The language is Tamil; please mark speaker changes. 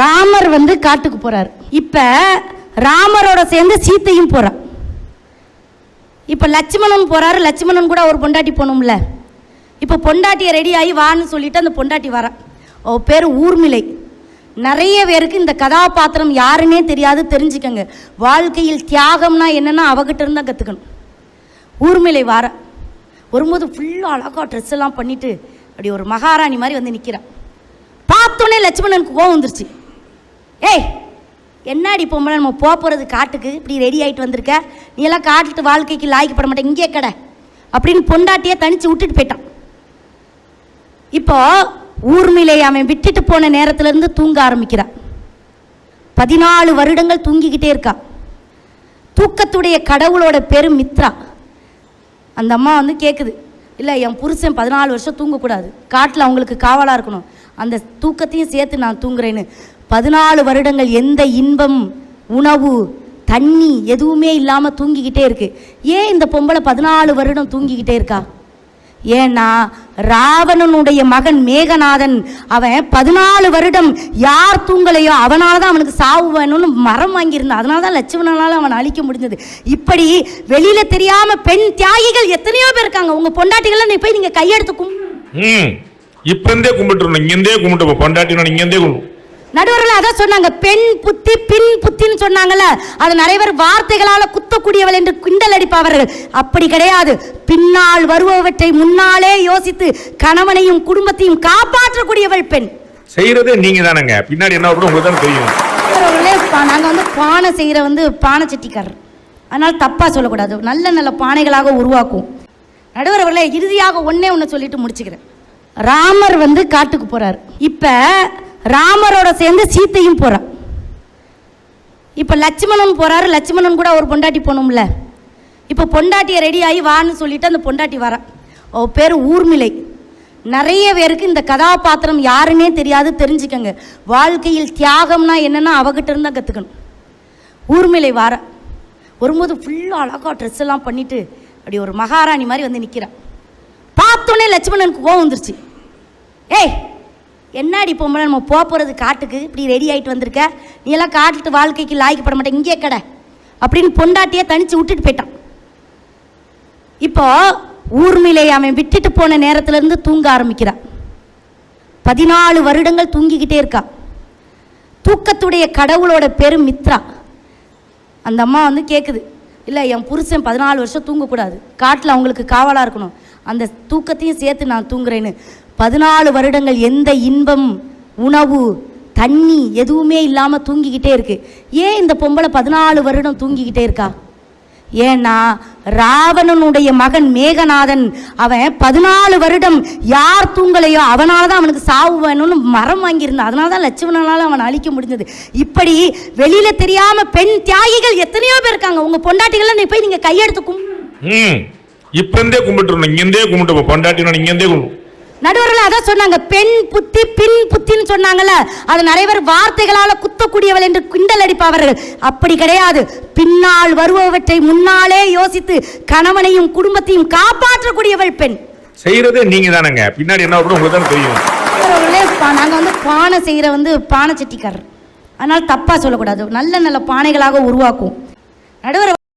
Speaker 1: ராமர் வந்து காட்டுக்கு போறார். இப்ப ராமரோட சேர்ந்து சீத்தையும் போறா இப்ப லட்சுமணன் போறாரு. லட்சுமணன் கூட ஒரு பொண்டாட்டி போகணும்ல. இப்ப பொண்டாட்டியை ரெடி ஆகி வான்னு சொல்லிட்டு அந்த பொண்டாட்டி வரா அவ பேர் ஊர்மிளை. நிறைய பேருக்கு இந்த கதாபாத்திரம் யாருன்னே தெரியாது தெரிஞ்சுக்கங்க. வாழ்க்கையில் தியாகம்னா என்னன்னா அவகிட்ட இருந்தா கத்துக்கணும். ஊர்மிளை வார. வரும்போது ஃபுல்லாக அழகா ட்ரெஸ் எல்லாம் பண்ணிட்டு அப்படி ஒரு மகாராணி மாதிரி வந்து நிற்கிறான் பார்த்தோன்னே லட்சுமணனுக்கு கோவம் வந்துருச்சு. ஏய் என்னாடி பொம்பளை? நம்ம போக போகிறது காட்டுக்கு. இப்படி ரெடி ஆகிட்டு வந்திருக்க. நீ எல்லாம் காட்டுட்டு வாழ்க்கைக்கு லாய்க்கப்பட மாட்டேன் இங்கே கடை. அப்படின்னு பொண்டாட்டியே தனித்து விட்டுட்டு போயிட்டான். இப்போ ஊர்மிளை அவன் விட்டுட்டு போன நேரத்துலேருந்து தூங்க ஆரம்பிக்கிறான். பதினாலு வருடங்கள் தூங்கிக்கிட்டே இருக்கா. தூக்கத்துடைய கடவுளோட பெரும் மித்ரா. அந்த அம்மா வந்து கேட்குது இல்லை என் புருஷன் பதினாலு வருஷம் தூங்கக்கூடாது. காட்டில் அவங்களுக்கு காவலாக இருக்கணும். அந்த தூக்கத்தையும் சேர்த்து நான் தூங்குறேன்னு. பதினாலு வருடங்கள் எந்த இன்பம் உணவு தண்ணி எதுவுமே இல்லாமல் தூங்கிக்கிட்டே இருக்கு. ஏன் இந்த பொம்பளை பதினாலு வருடம் தூங்கிக்கிட்டே இருக்கா? ஏன்னா ராவணனுடைய மகன் மேகநாதன் அவன் பதினாலு வருடம் யார் தூங்கலையோ அவனால தான் அவனுக்கு சாவு வேணும்னு மரம் வாங்கியிருந்தான். அதனால தான் லட்சுமணனால அவனை அழிக்க முடிஞ்சது. இப்படி வெளியில தெரியாம பெண் தியாகிகள் எத்தனையோ பேர் இருக்காங்க. உங்க பொண்டாட்டிகளை நீ போய் நீங்க கையெடுத்து கும்
Speaker 2: ம். இப்ப இருந்தே கும்பிட்டுருணும் இங்க இருந்தே கும்பிட்டு பொண்டாட்டி இங்க இருந்தே
Speaker 1: நடுவர்கள் அதான் சொன்னாங்க பெண் புத்தி பின் புத்தின்னு சொன்னாங்கல்ல அது நிறைய பேர் வார்த்தைகளால குத்தக்கூடியவள் என்று கிண்டல் அடிப்பவர்கள். அப்படி கிடையாது. பின்னால் வருபவற்றை முன்னாலே யோசித்து கணவனையும் குடும்பத்தையும் காப்பாற்றக்கூடியவள் பெண்.
Speaker 2: செய்யறதே நீங்க தானங்க பின்னாடி என்ன உங்களுக்கு தானே தெரியும்.
Speaker 1: நடுவர்களே, பா- நாங்க வந்து பானை செய்யற வந்து பானை சட்டிக்காரர் அதனால தப்பா சொல்லக்கூடாது. நல்ல நல்ல பானைகளாக உருவாக்கும். நடுவர்களே இறுதியாக ஒண்ணே ஒன்று சொல்லிட்டு முடிச்சுக்கிறேன். ராமர் வந்து காட்டுக்கு போறார். இப்ப ராமரோட சேர்ந்து சீத்தையும் போகிறான் இப்போ லட்சுமணன் போகிறாரு லட்சுமணன் கூட ஒரு பொண்டாட்டி போகணும்ல. இப்போ பொண்டாட்டியை ரெடி ஆகி வான்னு சொல்லிட்டு அந்த பொண்டாட்டி வரான் அவ பேர் ஊர்மிளை. நிறைய பேருக்கு இந்த கதாபாத்திரம் யாருன்னே தெரியாது தெரிஞ்சுக்கங்க. வாழ்க்கையில் தியாகம்னா என்னென்னா அவகிட்ட இருந்தால் கற்றுக்கணும் ஊர்மிளை வார. வரும்போது ஃபுல்லாக அழகா ட்ரெஸ் எல்லாம் பண்ணிட்டு அப்படி ஒரு மகாராணி மாதிரி வந்து நிற்கிறான் பார்த்தோன்னே லட்சுமணனுக்கு கோவம் வந்துருச்சு. ஏய் என்னாடி பொம்பளை நம்ம போக போகிறது காட்டுக்கு? இப்படி ரெடி ஆகிட்டு வந்திருக்க? நீ எல்லாம் காட்டுட்டு வாழ்க்கைக்கு லாய்க்கப்பட மாட்டேன். இங்கே கடை. அப்படின்னு பொண்டாட்டியே தனித்து விட்டுட்டு போயிட்டான். இப்போ ஊர்மையிலே அவன் விட்டுட்டு போன நேரத்துலேருந்து தூங்க ஆரம்பிக்கிறான் பதினாலு வருடங்கள் தூங்கிக்கிட்டே இருக்கா. தூக்கத்துடைய கடவுளோட பெரும் மித்ரா. அந்த அம்மா வந்து கேட்குது இல்லை என் புருஷன் பதினாலு வருஷம் தூங்கக்கூடாது. காட்டில் அவங்களுக்கு காவலாக இருக்கணும். அந்த தூக்கத்தையும் சேர்த்து நான் தூங்குறேன்னு. பதினாலு வருடங்கள் எந்த இன்பம் உணவு தண்ணி எதுவுமே இல்லாமல் தூங்கிக்கிட்டே இருக்கு. ஏன் இந்த பொம்பளை பதினாலு வருடம் தூங்கிக்கிட்டே இருக்கா? ஏன்னா ராவணனுடைய மகன் மேகநாதன் அவன் பதினாலு வருடம் யார் தூங்கலையோ அவனால தான் அவனுக்கு சாவு வேணும்னு மரம் வாங்கியிருந்தான். அதனால தான் லட்சுமணனால அவனை அழிக்க முடிஞ்சது. இப்படி வெளியில தெரியாம பெண் தியாகிகள் எத்தனையோ பேர் இருக்காங்க. உங்க பொண்டாட்டிகளை நீ போய் நீங்க கையெடுத்து கும்பிட்டு
Speaker 2: ம். இப்ப இருந்தே கும்பிட்டுருணும் இங்க இருந்தே கும்பிட்டு பொண்டாட்டி இங்க இருந்தே கும்பிடும்
Speaker 1: நடுவர்கள் அதான் சொன்னாங்க பெண் புத்தி பின் புத்தின்னு சொன்னாங்கல்ல. அது நிறைய பேர் வார்த்தைகளால குத்தக்கூடியவள் என்று கிண்டல் அடிப்பவர்கள். அப்படி கிடையாது. பின்னால் வருபவற்றை முன்னாலே யோசித்து கணவனையும் குடும்பத்தையும் காப்பாற்றக்கூடியவள் பெண்.
Speaker 2: செய்யறதே நீங்க தானங்க பின்னாடி என்ன உங்களுக்கு தானே தெரியும்.
Speaker 1: நாங்க வந்து பானை செய்யற வந்து பானை சட்டிக்காரர். அதனால தப்பா சொல்லக்கூடாது. நல்ல நல்ல பானைகளாக உருவாக்கும் நடுவர்